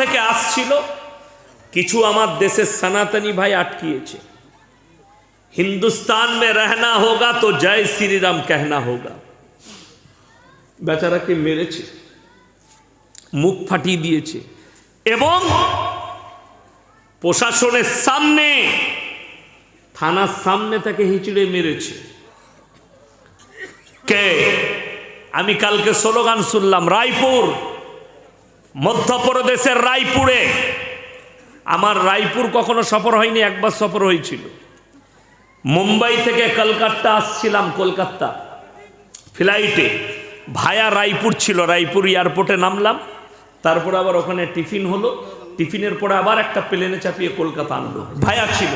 থেকে আসছিল, কিছু আমার দেশের সনাতনী ভাই আটকিয়েছে। হিন্দুস্তান মে রহনা হোগা তো জয় শ্রীরাম কহনা হোগা। বেচারাকে মেরেছে, মুখ ফাটিয়ে দিয়েছে এবং প্রশাসনের সামনে, থানার সামনে তাকে হিচড়ে মেরেছে। কে? আমি কালকে স্লোগান শুনলাম, রায়পুর। মধ্যপ্রদেশের রায়পুরে। আমার রায়পুর কখনো সফর হয়নি, একবার সফর হয়েছিল। মুম্বাই থেকে কলকাতা আসছিলাম, কলকাতা। ফ্লাইটে ভায়া রায়পুর ছিল, রায়পুর এয়ারপোর্টে নামলাম। তারপর আবার ওখানে টিফিন হলো। টিফিনের পরে আবার একটা প্লেনে চাপিয়ে কলকাতা আনলো। ভায়া ছিল।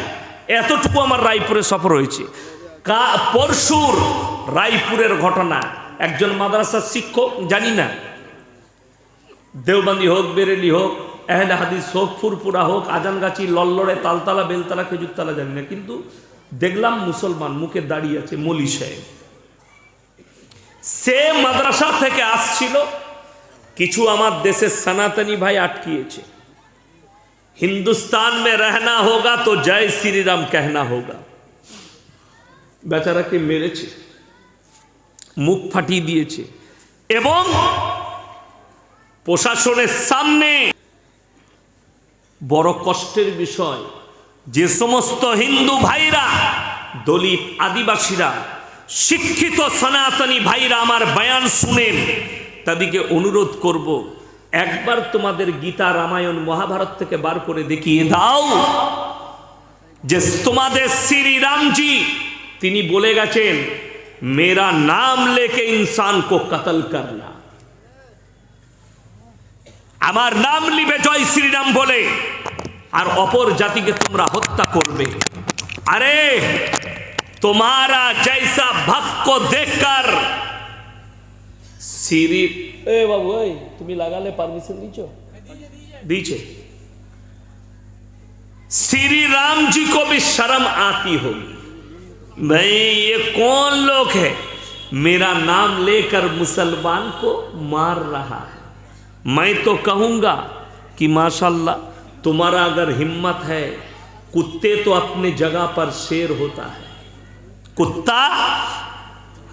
এতটুকু আমার রায়পুরে সফর হয়েছে। কা, পরশুর রায়পুরের ঘটনা। একজন মাদ্রাসার শিক্ষক, জানি না। দেওবন্দি হোক বেরেলি হোক এহলে হাদিস হোক ফুরপুরা হোক আজানগাছি লল্লড়ে তালতলা বেলতলা খেজুরতলা জানি না কিন্তু দেখলাম মুসলমান মুখে দাঁড়িয়ে আছে মলি সাহেব সে মাদ্রাসা থেকে আসছিল কিছু আমার দেশের সনাতনী ভাই আটকিয়েছে হিন্দুস্তান মে রহনা হোগা তো জয় শ্রীরাম कहना হোগা বেচারাকে মেরেছে মুখ ফাটিয়ে দিয়েছে এবং প্রশাসনের সামনে। বড় কষ্টের বিষয়, যে সমস্ত হিন্দু ভাইরা, দলিত আদিবাসীরা, শিক্ষিত সনাতনী ভাইরা আমার বয়ান শুনেন, তাদেরকে অনুরোধ করব, একবার তোমাদের গীতা রামায়ণ মহাভারত থেকে বার করে দেখিয়ে দাও, যে তোমাদের শ্রী রামজি, তিনি বলে গেছেন, মেরা নাম লেকে ইনসান কো কতল করনা আমার নাম লিবে জয় শ্রীরাম বলে আর অপর জাতিকে তোমরা হত্যা করবে আরে তোমারা জৈসা ভক্ত দেখকর শ্রী এ বাবু এই তুমি লাগালে পারমিশন দিছ দিয়েছে श्री राम जी को भी शर्म आती होगी भाई ये कौन लोग है मेरा नाम लेकर मुसलमान को मार रहा है मैं तो कहूँगा कि माशाल्लाह, तुम्हारा अगर हिम्मत है, कुत्ते तो अपने जगह पर शेर होता है। कुत्ता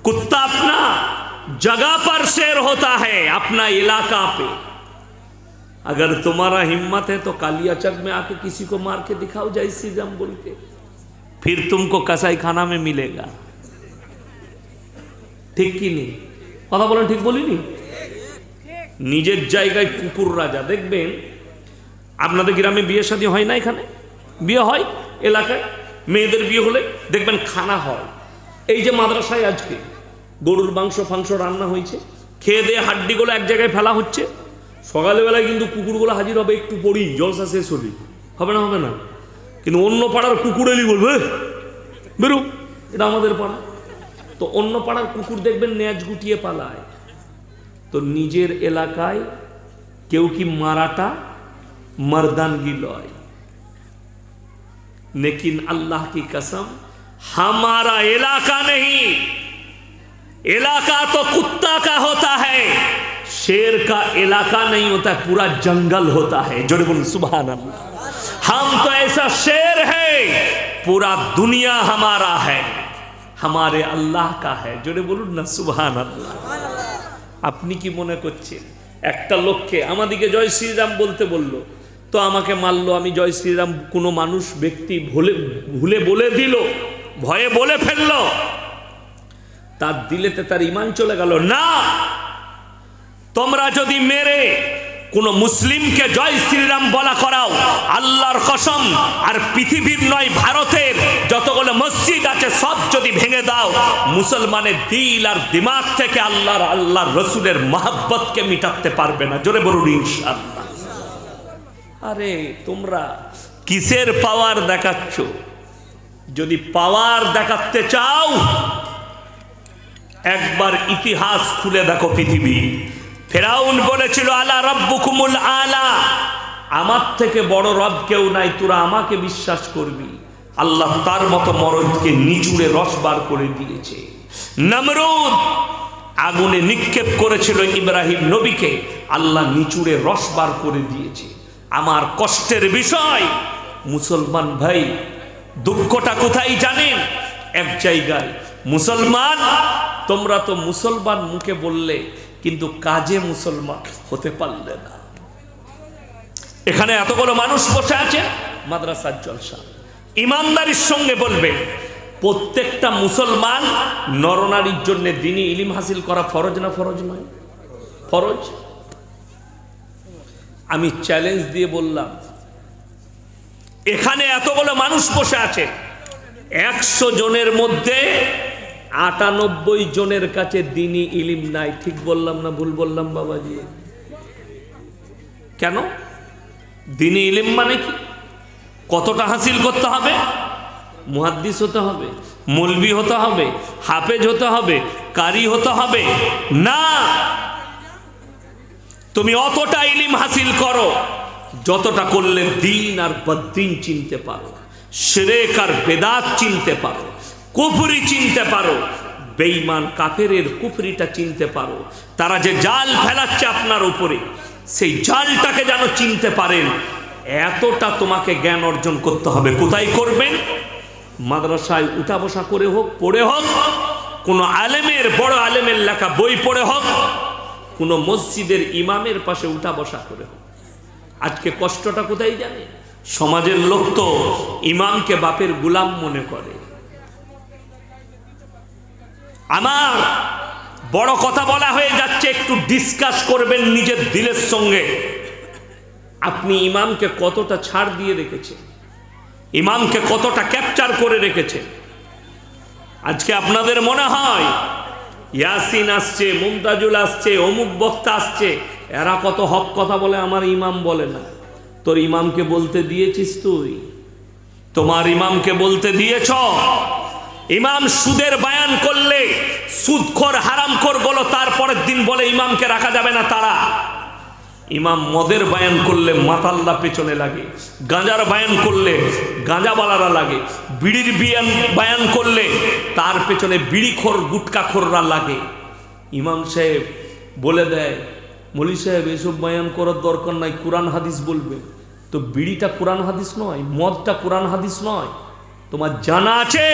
कुत्ता अपना जगह पर शेर होता है, अपना इलाका पे। अगर तुम्हारा हिम्मत है तो कालिया चक में आके किसी को मार के दिखाओ, जैसी जम बोल के। फिर तुमको कसाई खाना में मिलेगा। ठीक की नहीं? पता बोलो, ठीक बोली नहीं? নিজের জায়গায় কুকুর রাজা। দেখবেন, আপনাদের গ্রামে বিয়ে শাদী হয় না এখানে? বিয়ে হয় এলাকায়? মেয়েদের বিয়ে হলে দেখবেন খানা হয়। এই যে মাদ্রাসায় আজকে গরুর মাংস, ফাংস রান্না হয়েছে, খেয়ে দিয়ে হাড্ডিগুলো এক জায়গায় ফেলা হচ্ছে, সকালবেলায় কিন্তু কুকুরগুলো হাজির হবে একটু পড়ি জলসা শেষ হলি। হবে না হবে না। কিন্তু অন্য পাড়ার কুকুর এলি বলবে বেরো, এটা আমাদের পাড়া। তো অন্য পাড়ার কুকুর দেখবেন ন্যাজ গুটিয়ে পালায়। तो निजे एलिक क्यों की माराटा मर्दानगी लय। लेकिन अल्लाह की कसम, हमारा इलाका नहीं। इलाका तो कुत्ता का होता है, शेर का इलाका नहीं होता है पूरा जंगल होता है। जो बोल सुबह हम तो ऐसा शेर है, पूरा दुनिया हमारा है, हमारे अल्लाह का है। जो बोलू ना सुबह अल्लाह আপনি কি মনে করছেন? একটা লোককে, আমাদিকে জয় শ্রীরাম বলতে বলল, তো আমাকে মারলো, আমি জয় শ্রীরাম কোনো মানুষ, ব্যক্তি ভুলে ভুলে বলে দিল, ভয়ে বলে ফেলল। তার দিলেতে তার ইমান চলে গেল। না! তোমরা যদি মেরে কোন মুসলিমকে জয় শ্রীরাম বলা করাও আল্লাহর কসম, আর পৃথিবীর নয়, ভারতের যতগুলো মসজিদ আছে, সব যদি ভেঙে দাও, মুসলমানের দিল আর দিমাগ থেকে আল্লাহর আল্লাহর রসুলের মহাব্বতকে মিটাতে পারবে না। জোরে বলুন, ইনশাআল্লাহ। আরে, তোমরা কিসের পাওয়ার দেখাচ্ছ? যদি পাওয়ার দেখাতে চাও, একবার ইতিহাস খুলে দেখো পৃথিবী। ফেরাউন বলেছিল, আলা রব্বুকুমুল আলা। আমার থেকে বড় রব কেউ নাই, তোরা আমাকে বিশ্বাস করবি। আল্লাহ তার মতো মরদকে নিচুড়ে রস বার করে দিয়েছে। নমরুদ আগুনে নিক্ষেপ করেছিল ইব্রাহিম নবীকে, আল্লাহ নিচুড়ে রস বার করে দিয়েছে। আমার কষ্টের বিষয়, মুসলমান ভাই, দুঃখটা কোথায় জানেন? এক জায়গায়, মুসলমান, তোমরা তো মুসলমান মুখে বললে কিন্তু কাজে মুসলমান হতে পারলে না। এখানে এতগুলো মানুষ বসে আছে, মাদ্রাসার জলসা। ইমানদারির সঙ্গে বলবেন প্রত্যেকটা মুসলমান নরনারীর জন্য দিনই ইলিম হাসিল করা ফরজ না ফরজ নয়? ফরজ? আমি চ্যালেঞ্জ দিয়ে বললাম, এখানে এতগুলো মানুষ বসে আছে, একশো জনের মধ্যে আটানব্বই জনের কাছে দিনই ইলিম নাই। ঠিক বললাম না ভুল বললাম বাবাজি? কেন? দিনই ইলিম মানে কি? কতটা হাসিল করতে হবে? মুহাদ্দিস হতে হবে, মলবি হতে হবে, হাফেজ হতে হবে, কারি হতে হবে। না! তুমি অতটা ইলিম হাসিল করো, যতটা করলে দিন আর বদ্দিন চিনতে পারো সেরেক আর বেদাত চিনতে পারো কুফরি চিনতে পারো। বেঈমান কাফেরের কুফরিটা চিনতে পারো। তারা যে জাল ফেলাচ্ছে আপনার উপরে, সেই জালটাকে যেন চিনতে পারেন। এতটা তোমাকে জ্ঞান অর্জন করতে হবে। কোথায় করবেন? মাদ্রাসায় উঠা বসা করে হোক, পড়ে হোক, কোনো আলেমের, বড় আলেমের লেখা বই পড়ে হোক, কোনো মসজিদের ইমামের পাশে উঠা বসা করে হোক। আজকে কষ্টটা কোথায় জানে সমাজের লোক তো ইমামকে বাপের গুলাম মনে করে। আমার বড় কথা বলা হয়ে যাচ্ছে, একটু ডিসকাস করবেন নিজের দিলের সঙ্গে। আপনি ইমামকে কতটা ছাড় দিয়ে রেখেছেন? ইমামকে কতটা ক্যাপচার করে রেখেছেন? আজকে আপনাদের মনে হয়, ইয়াসিন আসছে, মুমতাজুল আসছে, অমুক বক্তা আসছে, এরা কত হক কথা বলে আমার ইমাম বলে না। তোর ইমামকে বলতে দিয়েছিস তুই? তোমার ইমামকে বলতে দিয়েছ? ইমাম সুদের বায়ান করলে সুদখোর হারামখোর বলো, তারপরের দিন বলে ইমামকে রাখা যাবে না তারা। ইমাম মদের বায়ান করলে মাতাল্লা পেছনে লাগে, গাঁজার বায়ান করলে গাঁজাওয়ালারা লাগে, বিড়ির বিয়ান বায়ান করলে তার পেছনে বিড়িখোর গুটকাখোররা লাগে। ইমাম সাহেব বলে দেয়, মলি সাহেব, এসব বায়ান করার দরকার নাই, কোরআন হাদিস বলবে। তো বিড়িটা কোরআন হাদিস নয়, মদটা কোরআন হাদিস নয়। তোমার জানা আছে?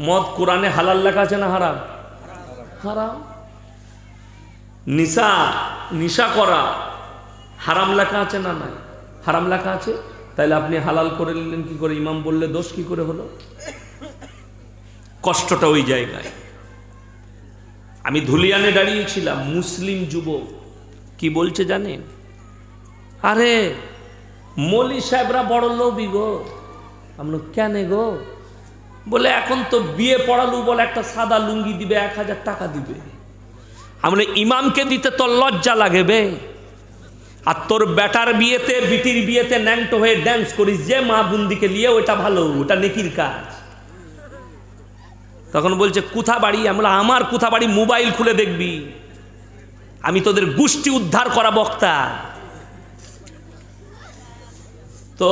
মদ কোরআনে হালাল লেখা আছে না হারাম? হারাম। নিশা নিশা করা হারাম লেখা আছে না নাই? হারাম লেখা আছে? তাইলে আপনি হালাল করে নিলেন, কি করে? ইমাম বললে দোষ কি করে হলো? কষ্টটা ওই জায়গায়। আমি ধুলিয়ানে দাঁড়িয়েছিলাম, মুসলিম যুবক। কি বলছে জানেন? আরে, মলি সাহেবরা বড় লোভী গো। আমরা কেন গো? বলে, এখন তো বিয়ে পড়ালু বলে একটা সাদা লুঙ্গি দিবে, এক হাজার টাকা দিবে। আমরা ইমামকে দিতে তোর লজ্জা লাগে বে। আর তোর বেটার বিয়েতে, বিটির বিয়েতে ন্যাংটো হয়ে ড্যান্স করিস, যে মা বুন্দিকে নিয়ে ওটা ভালো ওটা নেকির কাজ। তখন বলছে, কোথা বাড়ি? আমরা আমার কোথা বাড়ি মোবাইল খুলে দেখবি। আমি তোদের গোষ্ঠী উদ্ধার করা বক্তা। তো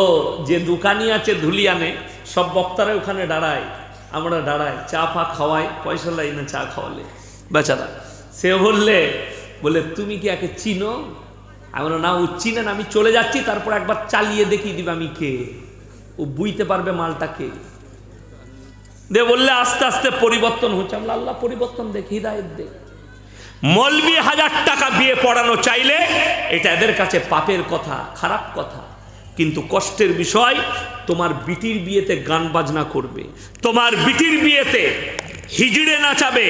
যে দোকানি আছে ধুলিয়ানে সব বক্তারা ওখানে দাঁড়ায়, আমরা দাঁড়াই, চা ফা খাওয়াই, পয়সা লাই না চা খাওয়ালে। বেচারা, সে বললে, বলে, তুমি কি একে চিনো? আমি না, ও চিনেন আমি চলে যাচ্ছি, তারপর একবার চালিয়ে দেখিয়ে দিবে আমি কে। ও বুঝতে পারবে মালটা কে? দে বললে, আস্তে আস্তে পরিবর্তন হচ্ছে। আমরা আল্লাহ, পরিবর্তন দেখি, হৃদায়ত দেখ। মলবি হাজার টাকা বিয়ে পড়ানো চাইলে, এটা এদের কাছে পাপের কথা, খারাপ কথা। কিন্তু কষ্টের বিষয়, তোমার বিটির বিয়েতে গান বাজনা করবে। তোমার বিটির বিয়েতে হিজড়ে নাচাবে।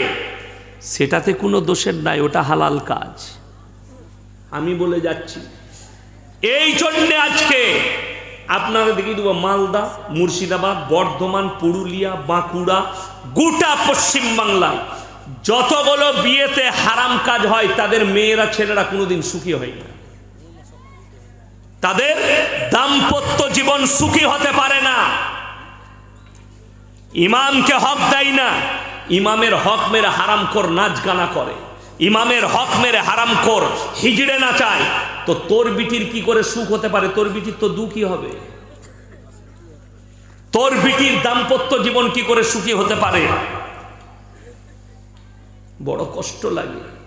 সেটাতে কোনো দোষের নাই, ওটা হালাল কাজ। আমি বলে যাচ্ছি, এই জন্যে আজকে আপনারা দেখিয়ে দেবো মালদা, মুর্শিদাবাদ, বর্ধমান, পুরুলিয়া, বাঁকুড়া, গোটা পশ্চিমবাংলায় যতগুলো বিয়েতে হারাম কাজ হয়, তাদের মেয়েরা, ছেলেরা কোনোদিন সুখী হয় না। তাদের দাম্পত্য জীবন সুখী হতে পারে না। ইমামকে হক দেয় না। ইমামের হক মেরে হারাম কর নাচ গানা করে। ইমামের হক মেরে হারাম কর হিজড়ে না চায়। তো তোর বিটির কি করে সুখ হতে পারে? তোর বিটির তো দুঃখী হবে। তোর বিটির দাম্পত্য জীবন কি করে সুখী হতে পারে? বড় কষ্ট লাগে।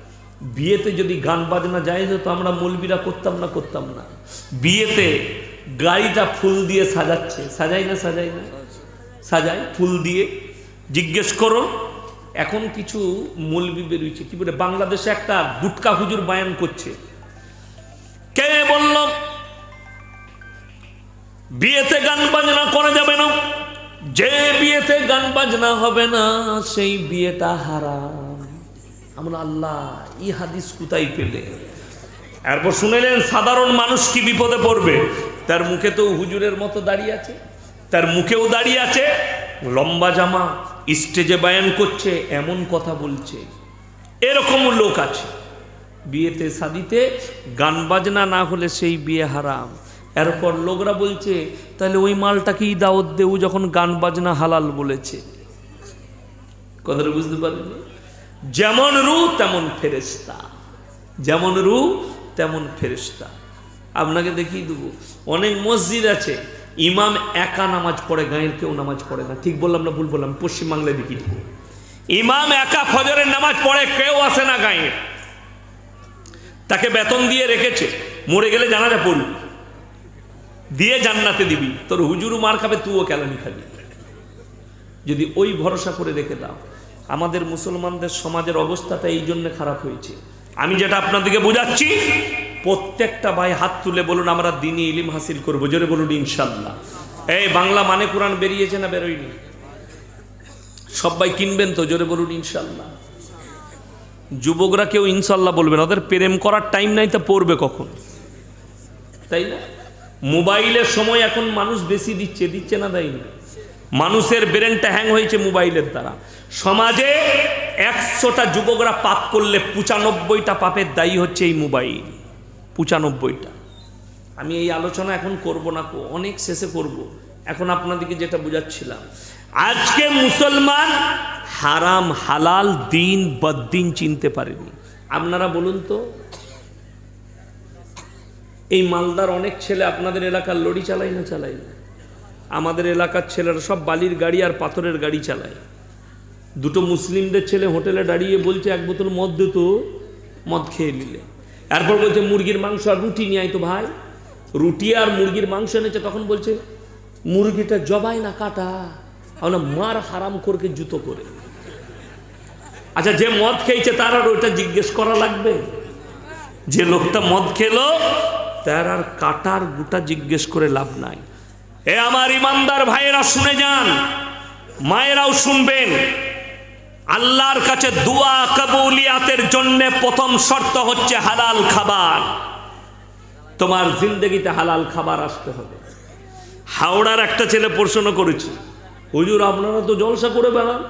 বিয়েতে যদি গান বাজনা যায় তো আমরা মলবিরা করতাম না করতাম না। বিয়েতে গাড়িটা ফুল দিয়ে সাজাচ্ছে। সাজাই না সাজাই না? সাজায়, ফুল দিয়ে। জিজ্ঞেস করো, এখন কিছু মলবি বেরোচ্ছে কি বলে, বাংলাদেশে একটা গুটকা হুজুর বায়ান করছে। কে বলল, বিয়েতে গান বাজনা করা যাবে না। যে বিয়েতে গান বাজনা হবে না, সেই বিয়েটা হারাম। আমরা আল্লাহ ই হাদিস কোথায় পেলে? এরপর শুনেলেন সাধারণ মানুষ কি বিপদে পড়বে? তার মুখে তো হুজুরের মতো দাঁড়িয়ে আছে। তার মুখেও দাঁড়িয়ে আছে। লম্বা জামা, স্টেজে বায়ান করছে, এমন কথা বলছে। এরকম লোক আছে। বিয়েতে শাদিতে গান বাজনা না হলে সেই বিয়ে হারাম। এরপর লোকরা বলছে, তাহলে ওই মালটাকেই দাওয়াত দেউ যখন গান বাজনা হালাল বলেছে। কথাটা বুঝতে পারলেন? যেমন রু তেমন ফেরেস্তা যেমন রু তেমন ফেরেস্তা আপনাকে দেখিয়ে দেবো, অনেক মসজিদ আছে, ইমাম একা নামাজ পড়ে, গাঁয়ের কেউ নামাজ পড়ে না। ঠিক বললাম না ভুল বললাম? পশ্চিমবাংলায় দেখি ইমাম একা ফজরের নামাজ পড়ে, কেউ আসে না গাঁয়ে। তাকে বেতন দিয়ে রেখেছে। মরে গেলে জানাজা পড়বি দিয়ে জান্নাতে দিবি। তোর হুজুরু মার খাবে তুও কেলানি খাবি। যদি ওই ভরসা করে রেখে দাও। আমাদের মুসলমানদের সমাজের অবস্থাটা এই জন্য খারাপ হয়েছে। আমি যেটা আপনাদেরকে বোঝাচ্ছি, প্রত্যেকটা ভাই হাত তুলে বলুন, আমরা দিনই ইলিম হাসিল করব। জোরে বলুন, ইনশাল্লাহ। এই বাংলা মানে কোরআন বেরিয়েছে না বেরোয়নি? সবাই কিনবেন তো, জোরে বলুন, ইনশাল্লাহ। যুবকরা কেউ ইনশাল্লাহ বলবে না, ওদের প্রেম করার টাইম নাই তা পড়বে কখন? তাই না? মোবাইলের সময় এখন মানুষ বেশি দিচ্ছে দিচ্ছে না, দেয়নি। মানুষের ব্রেনটা হ্যাং হয়েছে মোবাইলের দ্বারা। সমাজে একশোটা যুবকরা পাপ করলে পঁচানব্বইটা পাপের দায়ী হচ্ছে এই মোবাইল পঁচানব্বইটা। আমি এই আলোচনা এখন করব না কো, অনেক শেষে করব। এখন আপনাদেরকে যেটা বুঝাচ্ছিলাম আজকে মুসলমান হারাম হালাল দিন বদ্দিন চিনতে পারেনি। আপনারা বলুন তো এই মালদার অনেক ছেলে আপনাদের এলাকার লড়ি চালায় না চালাই না? আমাদের এলাকার ছেলেরা সব বালির গাড়ি আর পাথরের গাড়ি চালায়। দুটো মুসলিমদের ছেলে হোটেলে দাঁড়িয়ে বলছে, এক বোতল মদ দে তো। মদ খেয়ে নিলে। এরপর বলছে, মুরগির মাংস আর রুটি নিয়ে আয় তো ভাই। রুটি আর মুরগির মাংস এনেছে, তখন বলছে, মুরগিটা জবাই না কাটা, আমরা মার হারাম করকে জুতো করে। আচ্ছা যে মদ খেয়েছে তার আর ওইটা জিজ্ঞেস করা লাগবে? যে লোকটা মদ খেলো, তার আর কাটার গোটা জিজ্ঞেস করে লাভ নাই। এ আমার ইমানদার ভাইয়েরা শুনে যান, মায়েরাও শুনবেন। আল্লাহর কাছে দুয়া কবুলিয়াতের জন্য প্রথম শর্ত হচ্ছে হালাল খাবার। তোমার জিন্দগিতে হালাল খাবার আসতে হবে। হাওড়ার একটা ছেলে প্রশ্ন করেছে, হুজুর, আপনারা তো জলসা করে বেড়ান।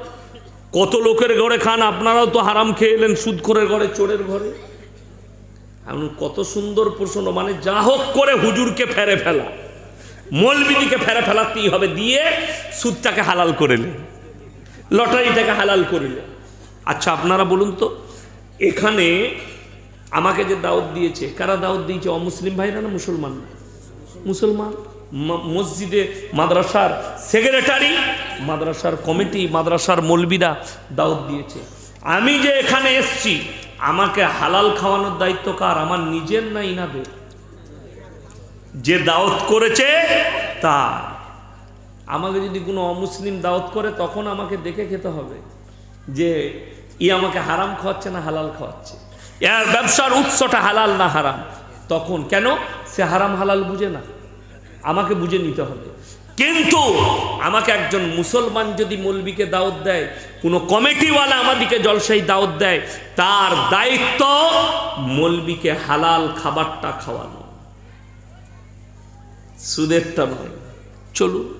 কত লোকের ঘরে খান, আপনারাও তো হারাম খেয়ে এলেন সুদ করে ঘরে, চোরের ঘরে? এমন কত সুন্দর প্রশ্ন মানে যা হোক করে হুজুরকে ফেরে ফেলা। মলবিদিকে ফেরা ফেলাতেই হবে, দিয়ে সুদটাকে হালাল করেলে লটারিটাকে হালাল করিলে আচ্ছা আপনারা বলুন তো, এখানে আমাকে যে দাওয়াত দিয়েছে, কারা দাওয়াত দিয়েছে? অমুসলিম ভাইরা না মুসলমান? মুসলমান? মসজিদে মাদ্রাসার সেক্রেটারি, মাদ্রাসার কমিটি, মাদ্রাসার মলবিরা দাওয়াত দিয়েছে। আমি যে এখানে এসছি, আমাকে হালাল খাওয়ানোর দায়িত্ব কার? আমার নিজের না ইনাদের? যে দাওয়াত করেছে, তার। আমাকে যদি কোনো অমুসলিম দাওয়াত করে, তখন আমাকে দেখে খেতে হবে যে, ই আমাকে হারাম খাওয়াচ্ছে না হালাল খাওয়াচ্ছে। এর ব্যবসার উৎসটা হালাল না হারাম। তখন কেন? সে হারাম হালাল বুঝে না। আমাকে বুঝে নিতে হবে। কিন্তু আমাকে একজন মুসলমান যদি মৌলবীকে দাওয়াত দেয়, কোনো কমিটিওয়ালা আমাদিকে জলসাই দাওয়াত দেয়, তার দায়িত্ব মৌলবীকে হালাল খাবারটা খাওয়ানো। সুদেরটা নয়। চলুন।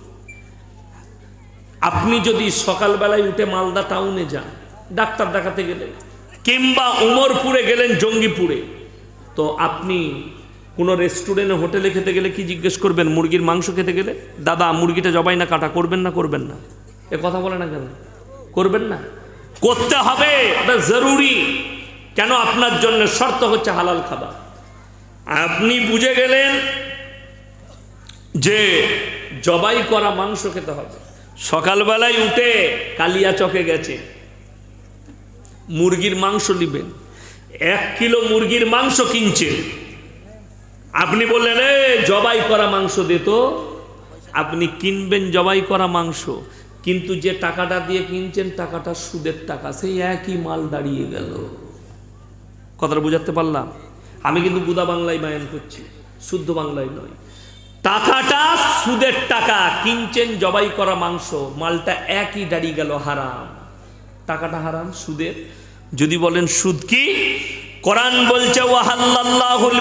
আপনি যদি সকালবেলায় উঠে মালদা টাউনে যান, ডাক্তার দেখাতে গেলেন কিংবা উমরপুরে গেলেন জঙ্গিপুরে, তো আপনি কোনো রেস্টুরেন্টে, হোটেলে খেতে গেলে কি জিজ্ঞেস করবেন? মুরগির মাংস খেতে গেলে? দাদা, মুরগিটা জবাই না, কাটা করবেন না করবেন না। এ কথা বলে না কেন? করবেন না। করতে হবে, এটা জরুরি। কেন? আপনার জন্য শর্ত হচ্ছে হালাল খাবার। আপনি বুঝে গেলেন যে জবাই করা মাংস খেতে হবে। সকালবেলায় উঠে কালিয়া চকে গেছে। মুরগির মাংস নিবেন। এক কিলো মুরগির মাংস কিনছেন আপনি বললেন, এ, জবাই করা মাংস দে তো। আপনি কিনবেন জবাই করা মাংস, কিন্তু যে টাকাটা দিয়ে কিনছেন, টাকাটা সুদের টাকা। সেই একই মাল দাঁড়িয়ে গেল। কথাটা বুঝাতে পারলাম? আমি কিন্তু বুদা বাংলায় বায়ান করছি, শুদ্ধ বাংলায় নয়। টাকাটা সুদের টাকা, কিনছেন জবাই করা মাংস, মালটা একই দাঁড়িয়ে গেল, হারাম। টাকাটা হারাম, সুদের। যদি বলেন সুদ কি? কোরআন বলছে, ওয়াহাল্লাল্লাহুল